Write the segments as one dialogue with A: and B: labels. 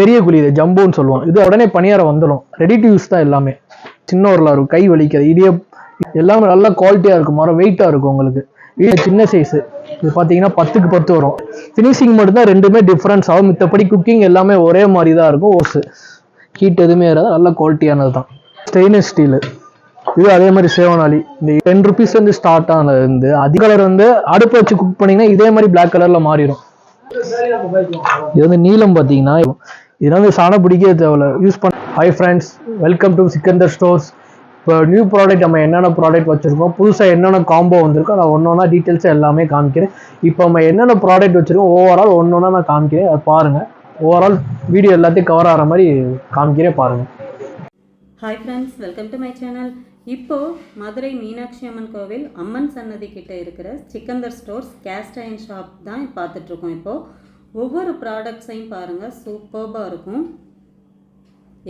A: பெரிய குழி இது ஜம்புன்னு சொல்லுவோம் இது உடனே பணியாரம் வந்துடும். ரெடி டு யூஸ் தான் எல்லாமே. சின்ன ஒரு இருக்கும் கை வலிக்காது. இடிய எல்லாமே நல்லா குவாலிட்டியாக இருக்கும் மரம் வெயிட்டாக இருக்கும் உங்களுக்கு. இது சின்ன சைஸு இது பார்த்தீங்கன்னா பத்துக்கு பத்து வரும். ஃபினிஷிங் மட்டும் தான் ரெண்டுமே டிஃப்ரென்ஸ் ஆகும். மித்தபடி குக்கிங் எல்லாமே ஒரே மாதிரி தான் இருக்கும். ஓஸு ஹீட் எதுவுமே வராது. நல்ல குவாலிட்டியானது தான். ஸ்டெயின்லெஸ் ஸ்டீலு இது அதே மாதிரி சேவனாளி. இந்த டென் ருபீஸ் வந்து ஸ்டார்ட் ஆனது வந்து அதிக கலர் வந்து அடுப்பு வச்சு குக் பண்ணீங்கன்னா இதே மாதிரி பிளாக் கலரில் மாறிடும். இது வந்து நீலம் பார்த்தீங்கன்னா இதனால் வந்து சாணம் பிடிக்கவே தேவையில்ல. யூஸ் பண்ண hi friends welcome to Sikandar stores இப்போ நியூ ப்ராடக்ட் நம்ம என்னென்ன ப்ராடக்ட் வச்சுருக்கோம் புதுசாக என்னென்ன காம்போ வந்திருக்கோ நான் ஒன்று ஒன்றா டீட்டெயில்ஸ் எல்லாமே காமிக்கிறேன். இப்போ நம்ம என்னென்ன ப்ராடக்ட் வச்சுருக்கோம் ஓவரால் ஒன்று ஒன்றா நான் காமிக்கிறேன். அதை பாருங்கள் ஓவரால் வீடியோ எல்லாத்தையும் கவர் ஆகிற மாதிரி காமிக்கிறேன் பாருங்கள்
B: hi friends welcome to my channel இப்போது மதுரை மீனாட்சி அம்மன் கோவில் அம்மன் சன்னதி கிட்டே இருக்கிற Sikandar stores cast iron shop தான் பார்த்துட்ருக்கோம் இப்போது ஒவ்வொரு ப்ராடக்ட்ஸையும் பாருங்கள் சூப்பர்பாக இருக்கும்.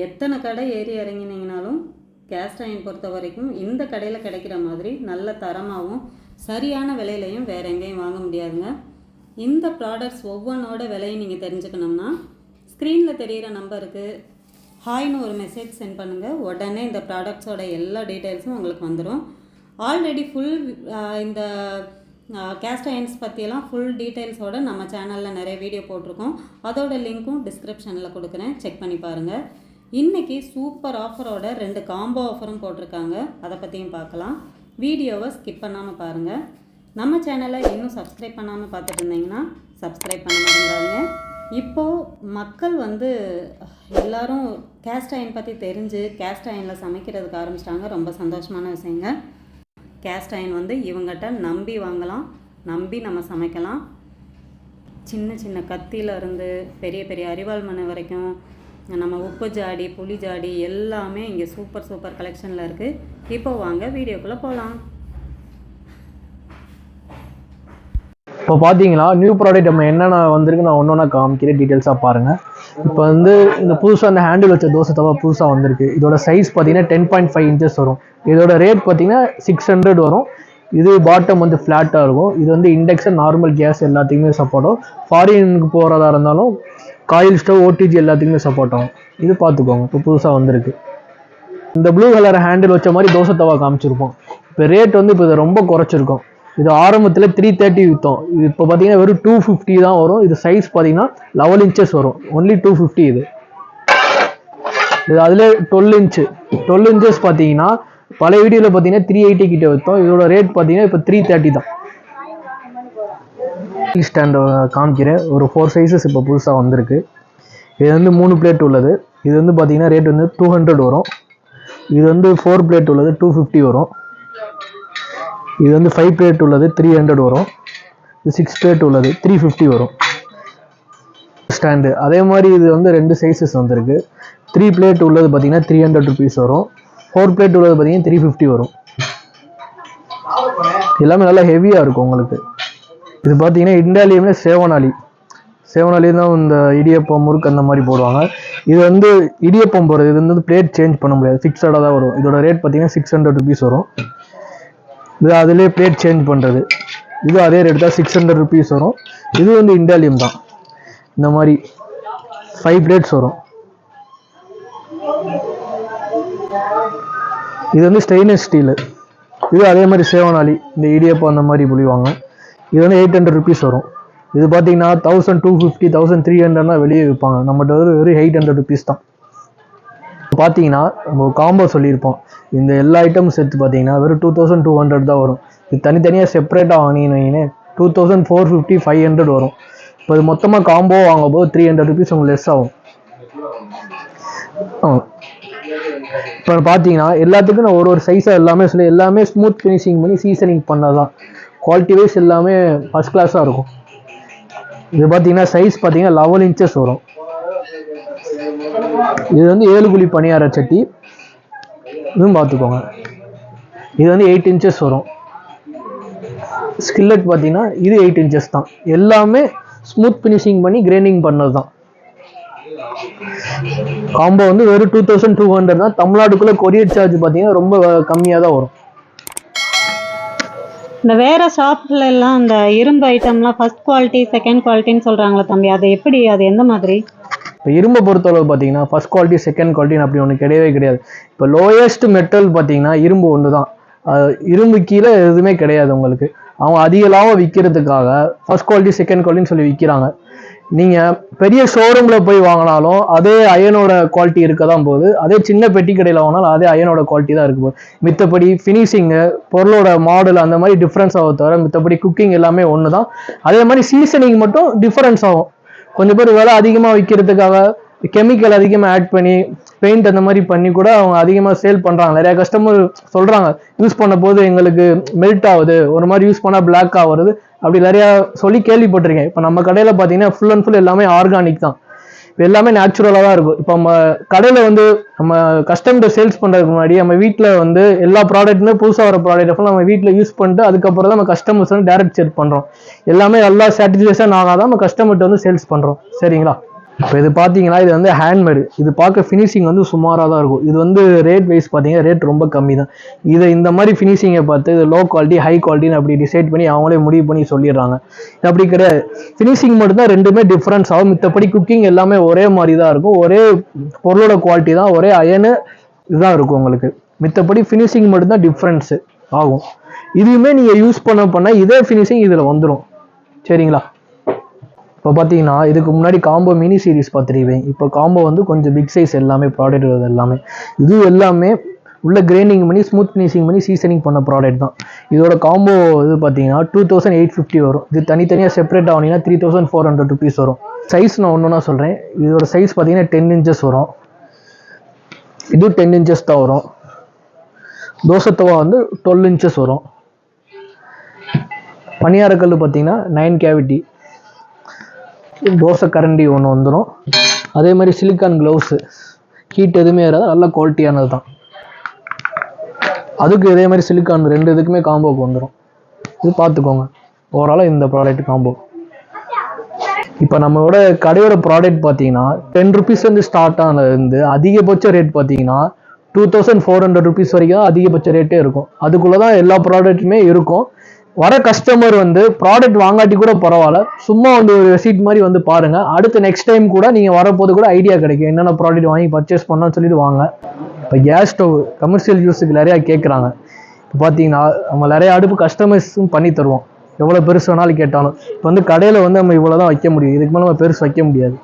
B: எத்தனை கடை ஏறி இறங்கினீங்கனாலும் கேஸ்ட் அயன் பொறுத்த வரைக்கும் இந்த கடையில் கிடைக்கிற மாதிரி நல்ல தரமாகவும் சரியான விலையிலையும் வேற எங்கேயும் வாங்க முடியாதுங்க. இந்த ப்ராடக்ட்ஸ் ஒவ்வொன்றோட விலையும் நீங்கள் தெரிஞ்சுக்கணும்னா ஸ்க்ரீனில் தெரிகிற நம்பருக்கு ஹாய்னு ஒரு மெசேஜ் சென்ட் பண்ணுங்கள் உடனே இந்த ப்ராடக்ட்ஸோட எல்லா டீட்டெயில்ஸும் உங்களுக்கு வந்துடும் ஆல்ரெடி ஃபுல் இந்த கேஸ்ட் அயன்ஸ் பற்றியெல்லாம் ஃபுல் டீட்டெயில்ஸோட நம்ம சேனலில் நிறைய வீடியோ போட்டிருக்கோம். அதோட லிங்க்கும் டிஸ்கிரிப்ஷனில் கொடுக்குறேன். செக் பண்ணி பாருங்கள் இன்றைக்கி சூப்பர் ஆஃபரோட ரெண்டு காம்போ ஆஃபரும் போட்டிருக்காங்க. அதை பற்றியும் பார்க்கலாம். வீடியோவை ஸ்கிப் பண்ணாமல் பாருங்கள் நம்ம சேனலை இன்னும் சப்ஸ்கிரைப் பண்ணாமல் பார்த்துட்டு இருந்தீங்கன்னா சப்ஸ்கிரைப் பண்ண இப்போது மக்கள் வந்து எல்லோரும் கேஸ்ட் அயன் பற்றி தெரிஞ்சு கேஸ்ட் அயனில் சமைக்கிறதுக்கு ஆரம்பிச்சிட்டாங்க. ரொம்ப சந்தோஷமான விஷயங்க. கேஸ்ட் அயன் வந்து இவங்ககிட்ட நம்பி வாங்கலாம் நம்பி நம்ம சமைக்கலாம். சின்ன சின்ன கத்தியிலருந்து பெரிய பெரிய அரிவாள் மனை வரைக்கும் நம்ம உப்பு ஜாடி புளி ஜாடி எல்லாமே இங்கே சூப்பர் சூப்பர் கலெக்ஷனில் இருக்குது இப்போ வாங்க வீடியோக்குள்ளே போகலாம்
A: இப்போ பார்த்தீங்களா நியூ ப்ராடக்ட் நம்ம என்னென்ன வந்திருக்கு நான் ஒன்று ஒன்றா காமிக்கிறேன் டீட்டெயில்ஸாக பாருங்கள் இப்போ வந்து இந்த புதுசாக அந்த ஹேண்டில் வச்ச தோசை தவா புதுசாக வந்திருக்கு. இதோட சைஸ் பார்த்தீங்கன்னா டென் பாயிண்ட் ஃபைவ் இன்ச்சஸ் வரும். இதோட ரேட் பார்த்தீங்கன்னா சிக்ஸ் ஹண்ட்ரட் வரும். இது பாட்டம் வந்து ஃப்ளாட்டாக இருக்கும். இது வந்து இண்டக்ஷன் நார்மல் கேஸ் எல்லாத்துக்குமே சப்போர்ட் ஆகும். ஃபாரினுக்கு போகிறதா இருந்தாலும் காயில் ஸ்டவ் ஓடிஜி எல்லாத்துக்குமே சப்போர்ட் ஆகும். இது பார்த்துக்கோங்க இப்போ புதுசாக வந்திருக்கு. இந்த ப்ளூ கலர் ஹேண்டில் வச்ச மாதிரி தோசை தவா காமிச்சிருப்போம். இப்போ ரேட் வந்து இப்போ இதை ரொம்ப குறைச்சிருக்கோம். இது ஆரம்பத்தில் த்ரீ தேர்ட்டி விற்றோம் இது இப்போ பார்த்தீங்கன்னா வெறும் டூ ஃபிஃப்டி தான் வரும். இது சைஸ் பார்த்தீங்கன்னா லெவல் இன்ச்சஸ் வரும். ஒன்லி டூ ஃபிஃப்டி இது. இது அதில் டுவெல் இன்ச்சு டுவெல் இன்ச்சஸ் பார்த்தீங்கன்னா பழைய வீடியோவில் பார்த்தீங்கன்னா த்ரீ எயிட்டி கிட்ட விற்றோம் இதோட ரேட் பார்த்தீங்கன்னா இப்போ த்ரீ தேர்ட்டி தான். ஸ்டாண்ட் காமிக்கிறேன். ஒரு ஃபோர் சைஸஸ் இப்போ புதுசாக வந்திருக்கு. இது வந்து மூணு பிளேட் உள்ளது. இது வந்து பார்த்தீங்கன்னா ரேட் வந்து டூ ஹண்ட்ரட் வரும். இது வந்து ஃபோர் பிளேட் உள்ளது டூ ஃபிஃப்டி வரும். இது வந்து ஃபைவ் பிளேட் உள்ளது த்ரீ ஹண்ட்ரட் வரும். இது சிக்ஸ் பிளேட் உள்ளது த்ரீ ஃபிஃப்டி வரும். ஸ்டாண்டு அதே மாதிரி இது வந்து ரெண்டு சைஸஸ் வந்திருக்கு. த்ரீ பிளேட் உள்ளது பார்த்தீங்கன்னா த்ரீ ஹண்ட்ரட் ருபீஸ் வரும். ஃபோர் பிளேட் உள்ளது பார்த்தீங்கன்னா த்ரீ ஃபிஃப்டி வரும். எல்லாமே நல்லா ஹெவியாக இருக்கும் உங்களுக்கு. இது பார்த்தீங்கன்னா இண்டாலியம்ல சேவனாலி சேவனாலி தான் இந்த இடியப்பம் முறுக்கு அந்த மாதிரி போடுவாங்க. இது வந்து இடியப்பம் போடுறது இது வந்து பிளேட் சேஞ்ச் பண்ண முடியாது. ஃபிக்ஸடாக தான் வரும். இதோட ரேட் பார்த்தீங்கன்னா சிக்ஸ் ஹண்ட்ரட் ருபீஸ் வரும். இது அதிலே பிளேட் சேஞ்ச் பண்ணுறது இது அதே ரேட் தான் சிக்ஸ் ஹண்ட்ரட் ருபீஸ் வரும். இது வந்து இண்டாலியம் தான். இந்த மாதிரி ஃபைவ் பிளேட்ஸ் வரும். இது வந்து ஸ்டெயின்லெஸ் ஸ்டீலு இது அதே மாதிரி சேவனாளி இந்த இடியப்பம் அந்த மாதிரி புளிவாங்க இது வந்து எயிட் ஹண்ட்ரட் ருபீஸ் வரும். இது பார்த்தீங்கன்னா thousand two fifty thousand three ஹண்ட்ரட்னா வெளியே விற்பாங்க நம்மகிட்ட வந்து வெறும் எயிட் ஹண்ட்ரட் ருபீஸ் தான். பார்த்தீங்கன்னா நம்ம காம்போ சொல்லியிருப்போம். இந்த எல்லா ஐட்டமும் சேர்த்து பார்த்தீங்கன்னா வெறும் டூ தௌசண்ட் டூ ஹண்ட்ரட் தான் வரும். இது தனித்தனியாக செப்பரேட்டாக வாங்கினீங்கன்னு two thousand four fifty five hundred வரும். இப்போ இது மொத்தமாக காம்போ வாங்கும் போது த்ரீ ஹண்ட்ரட் ருபீஸ் உங்களுக்கு லெஸ் ஆகும். இப்போ பார்த்தீங்கன்னா எல்லாத்துக்கும் நான் ஒரு ஒரு சைஸாக எல்லாமே சொல்லி எல்லாமே ஸ்மூத் ஃபினிஷிங் பண்ணி சீசனிங் பண்ணதான் குவாலிட்டி வைஸ் எல்லாமே ஃபஸ்ட் கிளாஸாக இருக்கும். இது பார்த்தீங்கன்னா சைஸ் பார்த்தீங்கன்னா லெவல் இன்ச்சஸ் வரும். இது வந்து ஏழு குழி பணியார சட்டி. இதுவும் பார்த்துக்கோங்க. இது வந்து எயிட் இன்ச்சஸ் வரும். ஸ்கில்லட் பார்த்தீங்கன்னா இது எயிட் இன்ச்சஸ் தான். எல்லாமே ஸ்மூத் ஃபினிஷிங் பண்ணி கிரைண்டிங் பண்ணது தான் காம்போ வந்து வெறும் டூ தௌசண்ட் டூ ஹண்ட்ரட் தான். தமிழ்நாட்டுக்குள்ளே கொரியர் சார்ஜ் பார்த்தீங்கன்னா ரொம்ப கம்மியாக தான் வரும்.
C: இந்த வேற ஷாப்ல எல்லாம் அந்த இரும்பு ஐட்டம்லாம் ஃபர்ஸ்ட் குவாலிட்டி செகண்ட் குவாலிட்டின்னு சொல்றாங்களா தம்பி. அது எப்படி? அது எந்த மாதிரி?
A: இப்போ இரும்பை பொறுத்தளவு பார்த்தீங்கன்னா ஃபர்ஸ்ட் குவாலிட்டி செகண்ட் குவாலிட்டின்னு அப்படி ஒன்று கிடையவே கிடையாது. இப்போ லோயஸ்ட் மெட்டல் பார்த்தீங்கன்னா இரும்பு ஒன்று தான் இரும்பு கீழே எதுவுமே கிடையாது உங்களுக்கு. அவங்க அதிக லாபம் விற்கிறதுக்காக ஃபர்ஸ்ட் குவாலிட்டி செகண்ட் குவாலிட்டின்னு சொல்லி விற்கிறாங்க நீங்கள் பெரிய ஷோரூமில் போய் வாங்கினாலும் அதே அயனோட குவாலிட்டி இருக்க தான் போகுது. அதே சின்ன பெட்டி கடையில் வாங்கினாலும் அதே அயனோட குவாலிட்டி தான் இருக்கு போகுது. மித்தபடி ஃபினிஷிங்கு பொருளோட மாடல் அந்த மாதிரி டிஃப்ரென்ஸ் ஆகும் தவிர மித்தபடி குக்கிங் எல்லாமே ஒன்று தான் அதே மாதிரி சீசனிங் மட்டும் டிஃப்ரென்ஸ் ஆகும். கொஞ்சம் பேர் விலை அதிகமாக விற்கிறதுக்காக கெமிக்கல் அதிகமாக ஆட் பண்ணி பெயிண்ட் அந்த மாதிரி பண்ணி கூட அவங்க அதிகமாக சேல் பண்ணுறாங்க நிறையா கஸ்டமர் சொல்கிறாங்க யூஸ் பண்ண போது எங்களுக்கு மெல்ட் ஆகுது ஒரு மாதிரி யூஸ் பண்ணால் பிளாக் ஆகுறது அப்படி நிறையா சொல்லி கேள்விப்பட்டிருக்கேன். இப்போ நம்ம கடையில் பார்த்தீங்கன்னா ஃபுல் அண்ட் ஃபுல் எல்லாமே ஆர்கானிக் தான். எல்லாமே நேச்சுரலாக தான் இருக்கும். இப்போ நம்ம கடையில் வந்து நம்ம கஸ்டமர் சேல்ஸ் பண்ணுறதுக்கு முன்னாடி நம்ம வீட்டில் வந்து எல்லா ப்ராடக்ட்டுமே புதுசாக வர ப்ராடக்ட் ஃபுல்லாக நம்ம வீட்டில் யூஸ் பண்ணிட்டு அதுக்கப்புறம் தான் நம்ம கஸ்டமர்ஸ் வந்து டேரக்ட் சேல் பண்ணுறோம் எல்லாமே நல்லா சாட்டிஸ்ஃபேக்ஷன் ஆகாதான் நம்ம கஸ்டமர்கிட்ட வந்து சேல்ஸ் பண்ணுறோம் சரிங்களா? இப்போ இது பார்த்தீங்கன்னா இது வந்து ஹேண்ட்மேடு இது பார்க்க ஃபினிஷிங் வந்து சுமாராக தான் இருக்கும். இது வந்து ரேட் வைஸ் பார்த்தீங்கன்னா ரேட் ரொம்ப கம்மி தான். இதை இந்த மாதிரி ஃபினிஷிங்கை பார்த்து இது லோ குவாலிட்டி ஹை குவாலிட்டின்னு அப்படி டிசைட் பண்ணி அவங்களே முடிவு பண்ணி சொல்லிடுறாங்க. இது அப்படி கிடையாது. ஃபினிஷிங் மட்டும்தான் ரெண்டுமே டிஃப்ரென்ஸ் ஆகும். மித்தபடி குக்கிங் எல்லாமே ஒரே மாதிரி தான் இருக்கும். ஒரே பொருளோட குவாலிட்டி தான். ஒரே அயனு இதுதான் இருக்கும் உங்களுக்கு. மித்தபடி ஃபினிஷிங் மட்டும்தான் டிஃப்ரென்ஸு ஆகும். இதுவுமே நீங்கள் யூஸ் பண்ண பண்ண இதே ஃபினிஷிங் இதில் வந்துடும் சரிங்களா? இப்போ பார்த்தீங்கன்னா இதுக்கு முன்னாடி காம்போ மினி சீரிஸ் பார்த்துருவேன் இப்போ காம்போ வந்து கொஞ்சம் பிக் சைஸ் எல்லாமே ப்ராடக்ட் வருது எல்லாமே. இது எல்லாமே உள்ள கிரைண்டிங் பண்ணி ஸ்மூத் ஃபினிஷிங் பண்ணி சீசனிங் பண்ண ப்ராடக்ட் தான். இதோட காம்போ இது பார்த்தீங்கன்னா டூ தௌசண்ட் எயிட் ஃபிஃப்டி வரும். இது தனித்தனியாக separate ஆனீங்கன்னா three thousand four hundred rupees வரும். சைஸ் நான் ஒன்றுனா சொல்கிறேன் இதோட சைஸ் பார்த்தீங்கன்னா டென் இன்ச்சஸ் வரும். இது டென் இன்ச்சஸ் தான் வரும். தோசை தவா வந்து டுவெல் இன்ச்சஸ் வரும். பனியாரக்கல் பார்த்தீங்கன்னா நைன் கேவிட்டி தோசை கரண்டி ஒன்று வந்துடும் அதே மாதிரி சிலிக்கான் க்ளவுஸு ஹீட் எதுவுமே வராது நல்ல குவாலிட்டியானது தான். அதுக்கு இதே மாதிரி சிலிக்கான் ரெண்டு இதுக்குமே காம்போக்கு வந்துடும் இது பார்த்துக்கோங்க. ஓவராலாக இந்த ப்ராடக்ட் காம்போ இப்போ நம்மளோட கடையோட ப்ராடக்ட் பார்த்தீங்கன்னா டென் ருபீஸ்லேருந்து ஸ்டார்ட் ஆனதுலேருந்து அதிகபட்ச ரேட் பார்த்தீங்கன்னா two thousand four hundred rupees வரைக்கும் தான் அதிகபட்ச ரேட்டே இருக்கும். அதுக்குள்ளே தான் எல்லா ப்ராடக்ட்டுமே இருக்கும். வர கஸ்டமர் வந்து ப்ராடக்ட் வாங்காட்டி கூட பரவாயில்ல. சும்மா வந்து ஒரு ரெசீட் மாதிரி வந்து பாருங்க. அடுத்து நெக்ஸ்ட் டைம் கூட நீங்கள் வரப்போது கூட ஐடியா கிடைக்கும். என்னென்ன ப்ராடக்ட் வாங்கி பர்ச்சேஸ் பண்ணலாம்னு சொல்லிட்டு வாங்க. இப்போ கேஸ் ஸ்டவ் கமர்ஷியல் யூஸுக்கு நிறையா கேட்குறாங்க இப்போ பார்த்தீங்கன்னா நம்ம நிறைய அடுப்பு கஸ்டமைஸும் பண்ணி தருவோம். எவ்வளோ பெருசு வேணாலும் கேட்டாலும். இப்போ வந்து கடையில் வந்து நம்ம இவ்வளோ தான் வைக்க முடியும். இதுக்கு மேலே நம்ம பெருசு வைக்க முடியாது.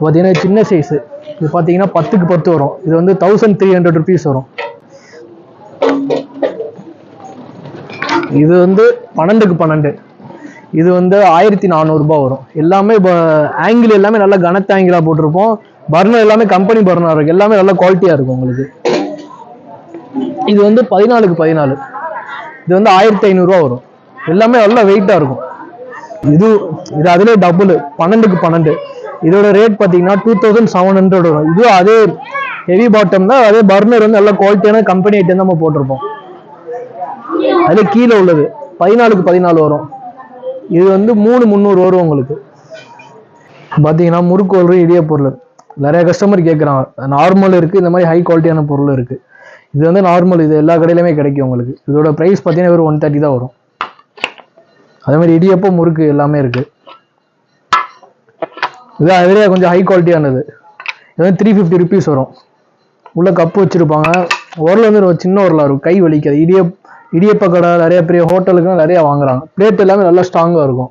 A: பார்த்தீங்கன்னா சின்ன சைஸு இது பார்த்தீங்கன்னா பத்துக்கு பத்து வரும். இது வந்து தௌசண்ட் த்ரீ ஹண்ட்ரட் ருபீஸ் வரும். இது வந்து பன்னெண்டுக்கு பன்னெண்டு. இது வந்து ஆயிரத்தி நானூறுரூபா வரும். எல்லாமே இப்போ ஆங்கிள் எல்லாமே நல்லா கனத்த ஆங்கிளாக போட்டிருப்போம். பர்னர் எல்லாமே கம்பெனி பர்னர் இருக்கும் எல்லாமே நல்லா குவாலிட்டியாக இருக்கும் உங்களுக்கு. இது வந்து பதினாலுக்கு பதினாலு. இது வந்து ஆயிரத்தி ஐநூறுரூவா வரும். எல்லாமே நல்லா வெயிட்டாக இருக்கும். இது இது அதிலே டபுள் பன்னெண்டுக்கு பன்னெண்டு. இதோட ரேட் பார்த்தீங்கன்னா டூ தௌசண்ட் செவன் ஹண்ட்ரட் வரும். இது அதே ஹெவி பாட்டம் தான். அதே பர்னர் வந்து நல்லா குவாலிட்டியான கம்பெனி ஐட்டம் நம்ம போட்டிருப்போம். அது கீழே உள்ளது. பதினாலுக்கு பதினாலு வரும். இது வந்து மூணு முந்நூறு வரும் உங்களுக்கு. பார்த்தீங்கன்னா முறுக்கு ஒரு இடிய பொருள். நிறைய கஸ்டமர் கேட்குறாங்க நார்மல் இருக்குது இந்த மாதிரி ஹை குவாலிட்டியான பொருள் இருக்குது இது வந்து நார்மல் இது எல்லா கடையிலுமே கிடைக்கும் உங்களுக்கு. இதோட ப்ரைஸ் பார்த்தீங்கன்னா ஒரு ஒன் தேர்ட்டி தான் வரும். அதே மாதிரி இடியப்பம் முறுக்கு எல்லாமே இருக்குது இது அதுலேயே கொஞ்சம் ஹை குவாலிட்டியானது இது வந்து த்ரீ ஃபிஃப்டி ருபீஸ் வரும். உள்ள கப்பு வச்சுருப்பாங்க. உரல் வந்து ஒரு சின்ன உரலாக இருக்கும். கை வலிக்காது. இடியப் இடியப்ப கடை நிறைய பெரிய ஹோட்டலுக்குலாம் நிறைய வாங்குறாங்க. பிளேட் எல்லாமே நல்லா ஸ்ட்ராங்காக இருக்கும்.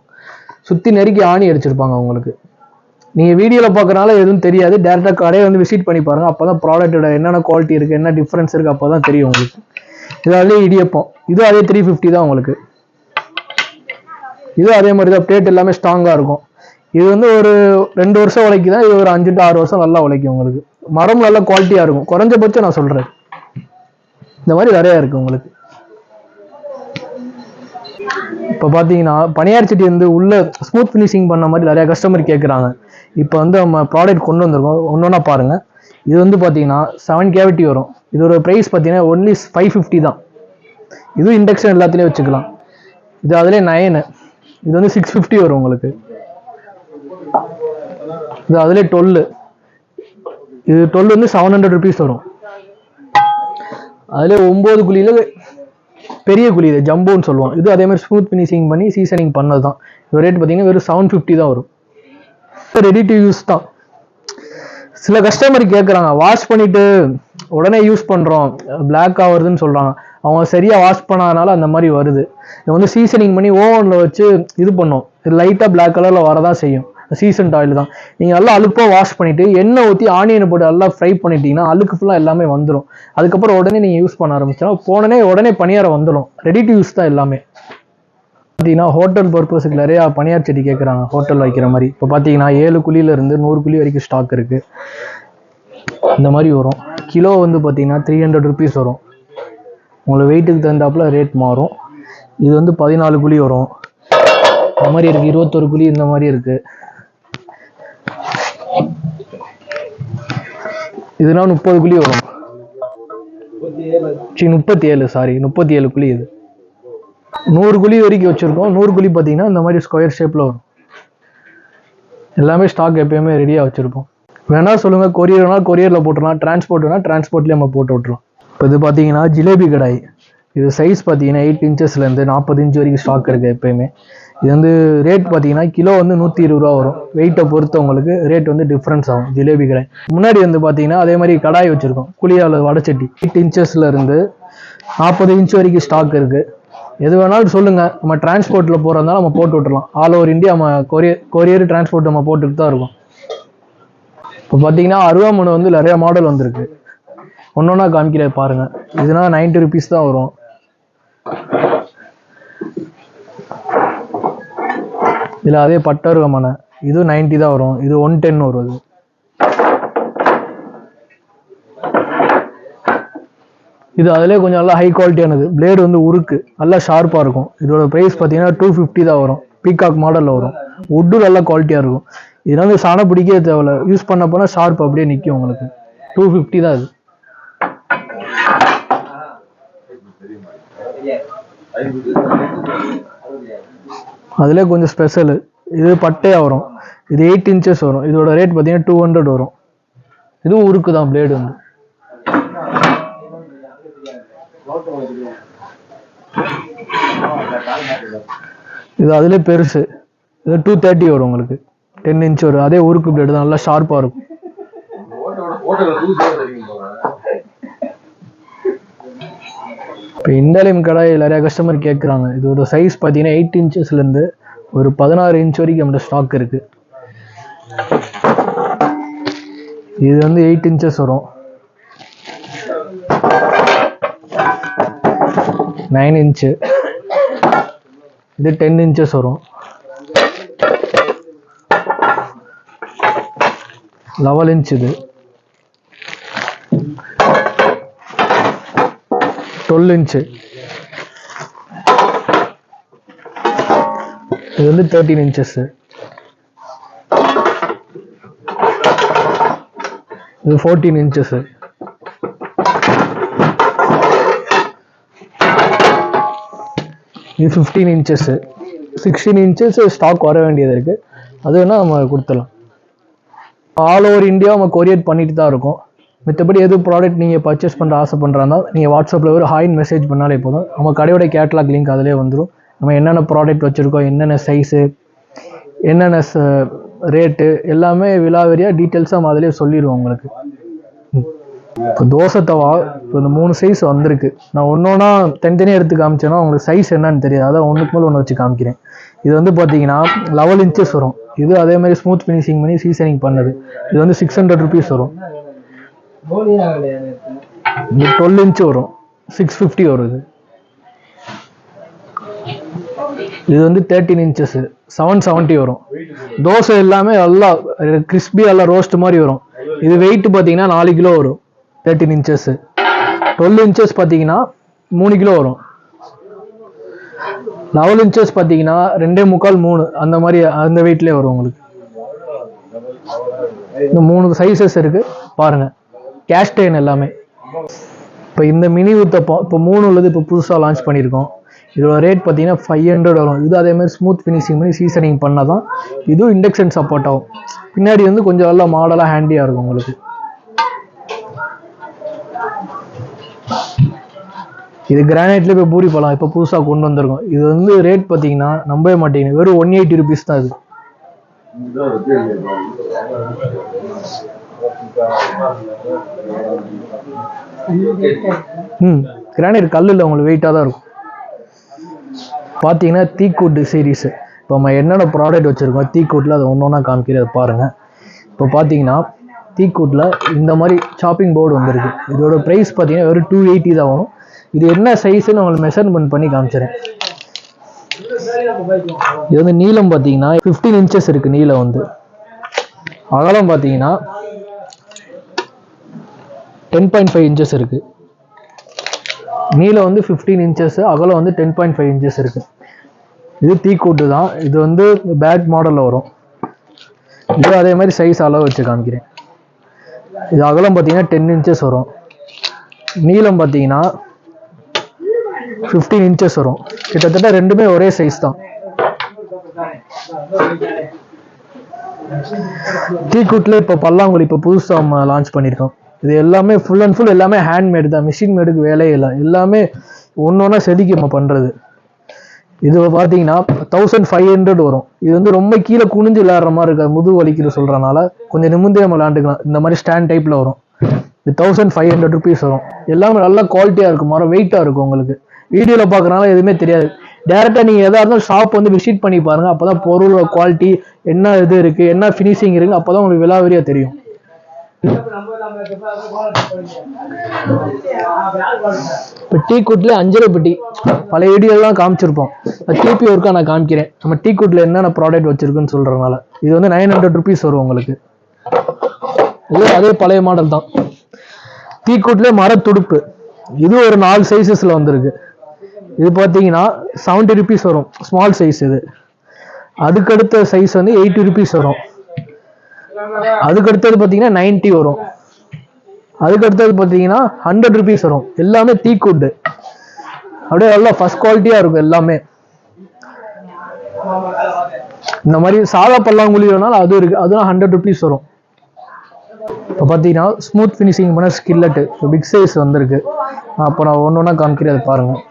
A: சுற்றி நெருக்கி ஆணி அடிச்சிருப்பாங்க உங்களுக்கு நீங்கள் வீடியோவில் பார்க்கறனால எதுவும் தெரியாது. டேரெக்டாக கடையை வந்து விசிட் பண்ணி பாருங்கள் அப்போ தான் ப்ராடக்ட்டோட என்னென்ன குவாலிட்டி இருக்குது என்ன டிஃப்ரென்ஸ் இருக்குது அப்போ தான் தெரியும் உங்களுக்கு. இது அதே இடியப்பம். இதுவும் அதே த்ரீ ஃபிஃப்டி தான் உங்களுக்கு. இதுவும் அதே மாதிரி தான். பிளேட் எல்லாமே ஸ்ட்ராங்காக இருக்கும். இது வந்து ஒரு ரெண்டு வருஷம் உழைக்குதான் இது ஒரு அஞ்சு டு ஆறு வருஷம் நல்லா உழைக்கும் உங்களுக்கு. மரம் நல்லா குவாலிட்டியாக இருக்கும். குறைஞ்சபட்சம் நான் சொல்கிறேன் இந்த மாதிரி நிறையா இருக்குது உங்களுக்கு. இப்போ பார்த்தீங்கன்னா பனியார் சட்டி வந்து உள்ள ஸ்மூத் ஃபினிஷிங் பண்ண மாதிரி நிறைய கஸ்டமர் கேட்குறாங்க இப்போ வந்து நம்ம ப்ராடக்ட் கொண்டு வந்திருக்கோம். ஒன்று ஒன்றா பாருங்கள் இது வந்து பார்த்தீங்கன்னா செவன் கேவிட்டி வரும். இதோட ப்ரைஸ் பார்த்தீங்கன்னா ஒன்லி ஃபைவ் ஃபிஃப்டி தான். இதுவும் இண்டக்ஷன் எல்லாத்துலேயும் வச்சுக்கலாம். இது அதிலே நயனு இது வந்து சிக்ஸ் ஃபிஃப்டி வரும் உங்களுக்கு. இது அதிலே டுவெல்லு இது டொல் வந்து செவன் ஹண்ட்ரட் ருபீஸ் வரும். அதிலே ஒம்பது குழியில் பெரிய குழி இது ஜம்போன்னு சொல்லுவோம் இது அதே மாதிரி ஸ்மூத் ஃபினிஷிங் பண்ணி சீசனிங் பண்ணது தான் இது ரேட் பார்த்தீங்கன்னா வெறும் செவன் ஃபிஃப்டி தான் வரும். ரெடி டு யூஸ் தான். சில கஸ்டமர் கேட்குறாங்க வாஷ் பண்ணிட்டு உடனே யூஸ் பண்ணுறோம் பிளாக் ஆகுறதுன்னு சொல்கிறாங்க அவங்க சரியாக வாஷ் பண்ணாதனால அந்த மாதிரி வருது. இது வந்து சீசனிங் பண்ணி ஓவனில் வச்சு இது பண்ணோம். இது லைட்டாக பிளாக் கலரில் வரதான் செய்யும். சீசன்ட் ஆயில் தான். நீங்கள் நல்லா அழுப்பாக வாஷ் பண்ணிவிட்டு எண்ணெய் ஊற்றி ஆனியனை போட்டு நல்லா ஃப்ரை பண்ணிட்டீங்கன்னா அழுக்கு ஃபுல்லாக எல்லாமே வந்துடும் அதுக்கப்புறம் உடனே நீங்கள் யூஸ் பண்ண ஆரம்பிச்சா போனனே உடனே பணியாரம் வந்துடும் ரெடி டு யூஸ் தான் எல்லாமே. பார்த்தீங்கன்னா ஹோட்டல் பர்பஸுக்கு நிறையா பனியார் செடி கேட்குறாங்க ஹோட்டல் வைக்கிற மாதிரி. இப்போ பார்த்தீங்கன்னா ஏழு குழியிலேருந்து நூறு குழி வரைக்கும் ஸ்டாக் இருக்குது இந்த மாதிரி வரும். கிலோ வந்து பார்த்தீங்கன்னா த்ரீ ஹண்ட்ரட் ருபீஸ் வரும். உங்களுக்கு வெயிட்டுக்கு தகுந்தாப்புல ரேட் மாறும். இது வந்து பதினாலு குழி வரும். இந்த மாதிரி இருக்குது இருபத்தொரு குழி இந்த மாதிரி இருக்குது இதுனா முப்பது குழி வரும். சி முப்பத்தி ஏழு சாரி முப்பத்தி ஏழு குழி இது. நூறு குழி வரைக்கும் வச்சுருக்கோம். நூறு குழி பார்த்தீங்கன்னா இந்த மாதிரி ஸ்கொயர் ஷேப்பில் வரும். எல்லாமே ஸ்டாக் எப்பயுமே ரெடியாக வச்சுருப்போம். வேணா சொல்லுங்கள் கொரியர் வேணா கொரியரில் போட்டுடலாம். டிரான்ஸ்போர்ட் வேணால் டிரான்ஸ்போர்ட்லேயே நம்ம போட்டு விட்ருவோம் இப்போ இது பார்த்தீங்கன்னா ஜிலேபி கடாய். இது சைஸ் பார்த்தீங்கன்னா எயிட் இன்ச்சஸ்லேருந்து நாற்பது இன்ச் வரைக்கும் ஸ்டாக் இருக்குது எப்பயுமே. இது வந்து ரேட் பார்த்தீங்கன்னா கிலோ வந்து நூற்றி இருபது ரூபா வரும். வெயிட்டை பொறுத்து உங்களுக்கு ரேட் வந்து டிஃப்ரென்ஸ் ஆகும் ஜிலேபி கடை. முன்னாடி வந்து பார்த்தீங்கன்னா அதே மாதிரி கடாய் வச்சுருக்கோம் குழியால் வடச்சட்டி எயிட் இன்ச்சஸ்லேருந்து நாற்பது இன்ச் வரைக்கும் ஸ்டாக் இருக்குது எது வேணாலும் சொல்லுங்கள் நம்ம டிரான்ஸ்போர்ட்டில் போகிறதுனால நம்ம போட்டு விட்டுலாம் ஆல் ஓவர் இந்தியா நம்ம கொரியர் கொரியர் டிரான்ஸ்போர்ட் நம்ம போட்டுட்டு தான் இருக்கோம். இப்போ பார்த்தீங்கன்னா அருவாமனை வந்து நிறைய மாடல் வந்திருக்கு. ஒன்று ஒன்றா காமிக்கிற பாருங்கள் இதுனா 90 ருபீஸ் தான் வரும். இதில் அதே பட்டருவமனை இது 90 தான் வரும். இது ஒன் டென் வரும். இது இது அதிலே கொஞ்சம் நல்லா ஹை குவாலிட்டியானது பிளேடு வந்து உருக்கு. நல்லா ஷார்ப்பாக இருக்கும். இதோட ப்ரைஸ் பார்த்தீங்கன்னா டூ ஃபிஃப்டி தான் வரும். பீகாக் மாடலில் வரும். உட்டு நல்லா குவாலிட்டியாக இருக்கும். இதெல்லாம் வந்து சாணம் பிடிக்கவே தேவையில்ல. யூஸ் பண்ண போனால் ஷார்ப் அப்படியே நிற்கும் உங்களுக்கு. டூ ஃபிஃப்டி தான் இது அதிலே கொஞ்சம் ஸ்பெஷலு இது பட்டையாக வரும். இது எயிட் இன்ச்சஸ் வரும். இதோட ரேட் பார்த்தீங்கன்னா டூ ஹண்ட்ரட் வரும். இதுவும் உருக்கு தான் பிளேடு வந்து. இது அதிலே பெருசு. இது டூ தேர்ட்டி வரும் உங்களுக்கு. டென் இன்ச் வரும். அதே உருக்கு பிளேடு தான். நல்லா ஷார்ப்பாக இருக்கும். இப்போ இண்டாலியம் கடை நிறைய கஸ்டமர் கேட்குறாங்க இதோட சைஸ் பார்த்தீங்கன்னா எயிட் இன்ச்சஸ்லேருந்து ஒரு பதினாறு இன்ச் வரைக்கும் நம்மகிட்ட ஸ்டாக் இருக்குது இது வந்து எயிட் இன்ச்சஸ் வரும். நைன் இன்ச்சு இது டென் இன்ச்சஸ் வரும். லெவல் இன்ச் இது. டுவெல் இன்ச்சு இது வந்து தேர்ட்டீன் இன்ச்சஸ் இது ஃபோர்டீன் இன்ச்சஸ் இது fifteen inches sixteen inches stock வர வேண்டியது இருக்குது அது வேணால் நம்ம கொடுத்துடலாம். ஆல் ஓவர் இந்தியா நம்ம கொரியர் பண்ணிட்டு தான் இருக்கோம். மற்றபடி எது ப்ராடக்ட் நீங்கள் பர்ச்சேஸ் பண்ணுற ஆசை பண்ணுறாங்க நீங்கள் வாட்ஸ்அப்பில் ஒரு ஹாய்னு மெசேஜ் பண்ணாலே போதும். நம்ம கடையோட கேட்லாக் லிங்க் அதிலே வந்துடும் நம்ம என்னென்ன ப்ராடக்ட் வச்சுருக்கோம் என்னென்ன சைஸு என்னென்ன ரேட்டு எல்லாமே விலாவரியாக டீட்டெயில்ஸாக நம்ம அதிலே சொல்லிடுவோம் உங்களுக்கு. இப்போ தோசை தவா இப்போ இந்த மூணு சைஸ் வந்திருக்கு. நான் ஒன்று ஒன்றா தனித்தனியாக எடுத்து காமிச்சேன்னா உங்களுக்கு சைஸ் என்னன்னு தெரியாது. அதான் ஒன்றுக்கு மேலே ஒன்று வச்சு காமிக்கிறேன். இது வந்து பார்த்தீங்கன்னா லெவல் இன்ச்சஸ் வரும். இது அதே மாதிரி ஸ்மூத் ஃபினிஷிங் பண்ணி சீசனிங் பண்ணது. இது வந்து சிக்ஸ் ஹண்ட்ரட் ருபீஸ் வரும். இது டுவெல் இன்ச் வரும். சிக்ஸ் ஃபிஃப்டி வரும் இது வந்து தேர்ட்டின் இன்ச்சஸ் செவன் செவன்ட்டி வரும். தோசை எல்லாமே நல்லா கிறிஸ்பி எல்லாம் ரோஸ்ட் மாதிரி வரும். இது வெயிட் பார்த்தீங்கன்னா நாலு கிலோ வரும். தேர்ட்டின் இன்ச்சஸ் டுவெல் இன்ச்சஸ் பார்த்தீங்கன்னா மூணு கிலோ வரும். லெவல் இன்ச்சஸ் பார்த்தீங்கன்னா ரெண்டே முக்கால் மூணு. அந்த மாதிரி அந்த வெயிட்லேயே வரும் உங்களுக்கு. இந்த மூணு சைஸஸ் இருக்கு. பாருங்க. கேஸ்டைன் எல்லாமே. இப்போ இந்த மினி ஊத்தப்பம் இப்போ மூணு உள்ளது இப்போ புதுசாக லான்ச் பண்ணியிருக்கோம். இதோட ரேட் பார்த்தீங்கன்னா ஃபைவ் ஹண்ட்ரட் வரும். இது அதே மாதிரி ஸ்மூத் ஃபினிஷிங் பண்ணி சீசனிங் பண்ணால் தான் இதுவும் இண்டக்ஷன் சப்போர்ட் ஆகும். பின்னாடி வந்து கொஞ்சம் நல்லா மாடலாக ஹேண்டியாக இருக்கும் உங்களுக்கு. இது கிரானைட்ல இப்போ பூரி பழம் இப்போ புதுசாக கொண்டு வந்திருக்கோம். இது வந்து ரேட் பார்த்தீங்கன்னா நம்பவே மாட்டேங்குது. வெறும் ஒன் எயிட்டி ருபீஸ் தான் இது. ம் கிரானைட் கல்லில் உங்களுக்கு வெயிட்டாக தான் இருக்கும். பார்த்தீங்கன்னா தீக்கூட்டு சீரீஸு இப்போ நம்ம என்னென்ன ப்ராடக்ட் வச்சுருக்கோம் தீக்கூட்டில் அதை ஒன்று ஒன்றா காமிக்கிறது பாருங்கள் இப்போ பார்த்தீங்கன்னா தீக்கூட்டில் இந்த மாதிரி சாப்பிங் போர்டு வந்திருக்கு. இதோட ப்ரைஸ் பார்த்தீங்கன்னா வெறும் டூ எயிட்டி தான் வரும். இது என்ன சைஸுன்னு உங்களுக்கு மெஷர்மெண்ட் பண்ணி காமிச்சிடறேன். இது வந்து நீளம் பார்த்தீங்கன்னா ஃபிஃப்டீன் இன்ச்சஸ் இருக்குது நீளம் வந்து. அகலம் பார்த்தீங்கன்னா டென் பாயிண்ட் ஃபைவ் இன்ச்சஸ் இருக்குது நீளம் வந்து ஃபிஃப்டீன் இன்ச்சஸ் அகலம் வந்து டென் பாயிண்ட் ஃபைவ் இன்ச்சஸ் இருக்குது இது தீக்கூட்டு தான். இது வந்து பேக் மாடலில் வரும். இது அதே மாதிரி சைஸ் அளவு வச்சு காமிக்கிறேன். இது அகலம் பார்த்தீங்கன்னா டென் இன்ச்சஸ் வரும். நீளம் பார்த்தீங்கன்னா ஃபிஃப்டீன் இன்ச்சஸ் வரும். கிட்டத்தட்ட ரெண்டுமே ஒரே சைஸ் தான். டீக்குட்டில் இப்போ பல்லாங்குழி இப்போ புதுசாக நம்ம லான்ச் பண்ணியிருக்கோம் இது எல்லாமே ஃபுல் அண்ட் ஃபுல் எல்லாமே ஹேண்ட்மேடு தான். மிஷின் மேடுக்கு வேலையே இல்லை. எல்லாமே ஒன்று ஒன்றா செதுக்கி நம்ம பண்ணுறது இது பார்த்தீங்கன்னா தௌசண்ட் ஃபைவ் ஹண்ட்ரட் வரும். இது வந்து ரொம்ப கீழே குனிஞ்சு விளையாடுற மாதிரி இருக்காது. முதுகு வலிக்கிற சொல்கிறனால கொஞ்சம் நிமிந்தே நம்ம விளாண்டுக்கலாம் இந்த மாதிரி ஸ்டாண்ட் டைப்பில் வரும். இது தௌசண்ட் ஃபைவ் ஹண்ட்ரட் ருபீஸ் வரும். எல்லாமே நல்லா குவாலிட்டியாக இருக்கும். மரம் வெயிட்டாக இருக்கும் உங்களுக்கு. வீடியோவில் பார்க்குறனால எதுவுமே தெரியாது. டேரெக்டாக நீங்கள் எதாக இருந்தாலும் ஷாப் வந்து விசிட் பண்ணி பாருங்கள் அப்போ தான் பொருளோட குவாலிட்டி என்ன இது இருக்குது என்ன ஃபினிஷிங் இருக்குது அப்போ தான் உங்களுக்கு விலாவரியாக தெரியும். இப்போ டீ குட்ல அஞ்சரை பெட்டி. பல வீடியோலாம் காமிச்சிருப்போம். திருப்பி ஒருக்கா நான் காமிக்கிறேன். நம்ம டீ குட்ல என்னென்ன ப்ராடக்ட் வச்சிருக்குன்னு சொல்றதுனால. இது வந்து நைன் ஹண்ட்ரட் ருபீஸ் வரும் உங்களுக்கு. இது அதே பழைய மாடல் தான். டீ குட்ல மரத்துடுப்பு இது ஒரு நாலு சைஸஸ்ல வந்திருக்கு. இது பார்த்தீங்கன்னா செவன்ட்டி ருபீஸ் வரும். ஸ்மால் சைஸ் இது. அதுக்கடுத்த சைஸ் வந்து எயிட்டி ருபீஸ் வரும். அதுக்கு அடுத்தது பார்த்தீங்கன்னா 90 வரும். அதுக்கு அடுத்தது பார்த்தீங்கன்னா ஹண்ட்ரட் ருபீஸ் வரும். எல்லாமே டீ குட்டு அப்படியே நல்லா ஃபர்ஸ்ட் குவாலிட்டியாக இருக்கும் எல்லாமே. இந்த மாதிரி சாதா பல்லாங்குழி வேணாலும் அது இருக்கு. அதுவும் ஹண்ட்ரட் ருபீஸ் வரும். இப்போ பார்த்தீங்கன்னா ஸ்மூத் ஃபினிஷிங் பண்ண ஸ்கில்லட்டு பிக் சைஸ் வந்திருக்கு. அப்போ நான் ஒன்று ஒன்றா காமிக்கிறேன் அதை பாருங்கள்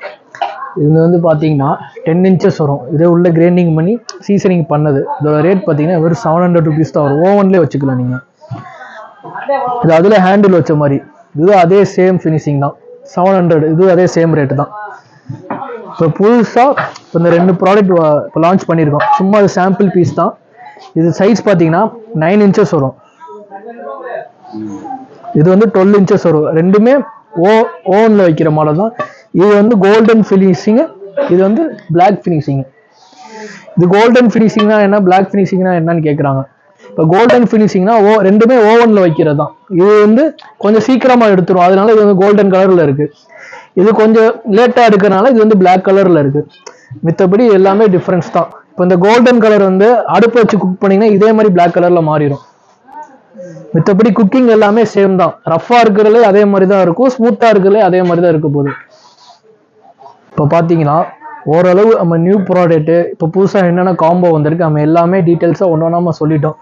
A: இது வந்து பார்த்தீங்கன்னா டென் இன்ச்சஸ் வரும். இதே உள்ள கிரைண்டிங் பண்ணி சீசனிங் பண்ணது. இதோட ரேட் பார்த்தீங்கன்னா வெறும் செவன் ஹண்ட்ரட் ருபீஸ் தான் வரும். ஓவன்லேயே வச்சுக்கலாம் நீங்கள் இது அதில் ஹேண்டில் வச்ச மாதிரி. இது அதே சேம் ஃபினிஷிங் தான். செவன் ஹண்ட்ரட் இது அதே சேம் ரேட்டு தான். இப்போ புதுசாக இப்போ இந்த ரெண்டு ப்ராடக்ட் இப்போ லான்ச் பண்ணியிருக்கோம். சும்மா அது சாம்பிள் பீஸ் தான். இது சைஸ் பார்த்தீங்கன்னா நைன் இன்ச்சஸ் வரும். இது வந்து டுவெல் இன்ச்சஸ் வரும். ரெண்டுமே ஓ ஓவனில் வைக்கிற மாடல் தான் இது வந்து கோல்டன் ஃபினிஷிங்கு இது வந்து பிளாக் ஃபினிஷிங் இது கோல்டன் ஃபினிஷிங்னா என்ன பிளாக் ஃபினிஷிங்னா என்னன்னு கேட்குறாங்க இப்போ கோல்டன் ஃபினிஷிங்னா ஓ ரெண்டுமே ஓவனில் வைக்கிறது தான் இது வந்து கொஞ்சம் சீக்கிரமாக எடுத்துரும். அதனால இது வந்து கோல்டன் கலரில் இருக்கு. இது கொஞ்சம் லேட்டாக இருக்கிறனால இது வந்து பிளாக் கலரில் இருக்கு. மித்தபடி எல்லாமே டிஃப்ரென்ஸ் தான். இப்போ இந்த கோல்டன் கலர் வந்து அடுப்பு வச்சு குக் பண்ணீங்கன்னா இதே மாதிரி பிளாக் கலரில் மாறிடும் மித்தபடி குக்கிங் எல்லாமே சேம் தான். ரஃப்பாக இருக்கிறதுலே அதே மாதிரி தான் இருக்கும். ஸ்மூத்தாக இருக்கிறதுலே அதே மாதிரி தான் இருக்க போகுது. இப்போ பார்த்தீங்கன்னா ஓரளவு நம்ம நியூ ப்ராடக்ட்டு இப்போ புதுசாக என்னென்ன காம்போ வந்திருக்கு நம்ம எல்லாமே டீட்டெயில்ஸாக ஒன்று நம்ம சொல்லிட்டோம்.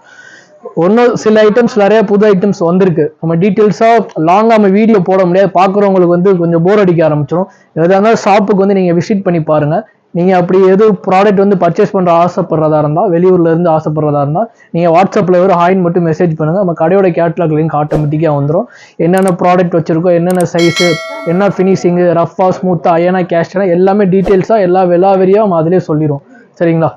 A: ஒன்றும் சில ஐட்டம்ஸ் நிறைய புது ஐட்டம்ஸ் வந்திருக்கு. நம்ம டீட்டெயில்ஸாக லாங்காக நம்ம வீடியோ போட முடியாது. பார்க்குறவங்களுக்கு வந்து கொஞ்சம் போர் அடிக்க ஆரம்பிச்சிடும் எதாக இருந்தாலும் ஷாப்புக்கு வந்து நீங்கள் விசிட் பண்ணி பாருங்கள் நீங்கள் அப்படி எது ப்ராடக்ட் வந்து பர்ச்சேஸ் பண்ணுற ஆசைப்படுறதா இருந்தால் வெளியூரில் இருந்து ஆசைப்படுறதா இருந்தால் நீங்கள் வாட்ஸ்அப்பில் ஒரு ஹாயின் மட்டும் மெசேஜ் பண்ணுங்கள் நம்ம கடையோட கேட்லாக் லிங்க் ஆட்டோமேட்டிக்காக வந்துடும் என்னென்ன ப்ராடக்ட் வச்சுருக்கோம் என்னென்ன சைஸு என்ன ஃபினிஷிங்கு ரஃப்பாக ஸ்மூத்தாக அயனா கேஸ்டனா எல்லாமே டீட்டெயில்ஸாக எல்லா விலாவரியாக நம்ம அதிலே சொல்லிடும் சரிங்களா?